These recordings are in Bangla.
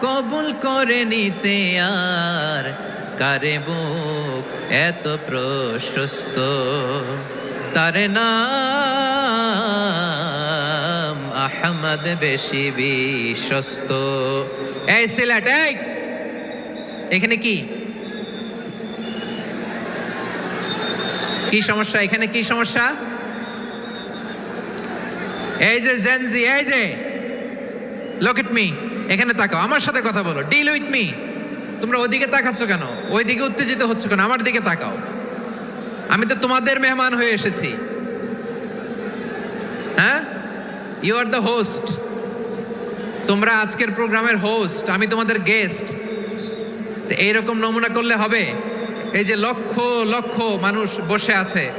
কবুল করে নিতে আর কারে বুক এত প্রশস্ত? তার নাম আহমদ বেশি বিশ্বস্ত। এই সিলেট এখানে কি? কি সমস্যা? এখানে কি সমস্যা? এই যে জেনজি এই যে। লুক মি এখানে তাকাও, আমার সাথে কথা বলো। ডিল উইথ মি তোমরা ওইদিকে তাকাচ্ছ কেন? ওইদিকে উত্তেজিত হচ্ছ কেন? আমার দিকে তাকাও। আমি তো তোমাদের মেহমান হয়ে এসেছি। হ্যাঁ? ইউ আর দ্য হোস্ট তোমরা আজকের প্রোগ্রামের হোস্ট আমি তোমাদের গেস্ট তো এইরকম নমুনা করলে হবে? এই যে লক্ষ লক্ষ মানুষ বসে আছে।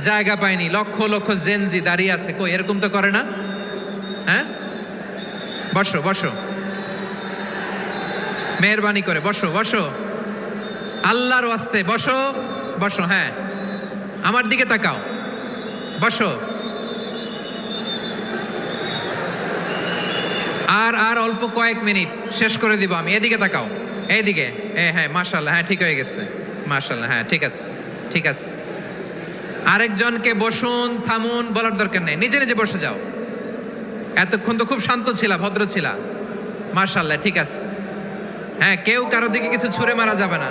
জায়গা পায়নি। লক্ষ লক্ষ জেনজি দাঁড়িয়ে আছে। কই, এরকম তো করে না? হ্যাঁ? বসো বসো। মেহরবানি করে, বসো বসো। আল্লাহর ওয়াস্তে, বসো বসো হ্যাঁ। আমার দিকে তাকাও। বসো। আর আর অল্প কয়েক মিনিট শেষ করে দিব আমি। এদিকে তাকাও। এইদিকে। এ হ্যাঁ মাশাল্লাহ হ্যাঁ ঠিক হয়ে গেছে। মাশাল্লাহ হ্যাঁ ঠিক আছে ঠিক আছে। আরেকজনকে বসুন, থামুন, বলার দরকার নেই। নিজে নিজে বসে যাও। এতক্ষণ তো খুব শান্ত ছিলা, ভদ্র ছিলা। মার্শাল্লাহ ঠিক আছে। হ্যাঁ কেউ কারও দিকে কিছু ছুঁড়ে মারা যাবে না।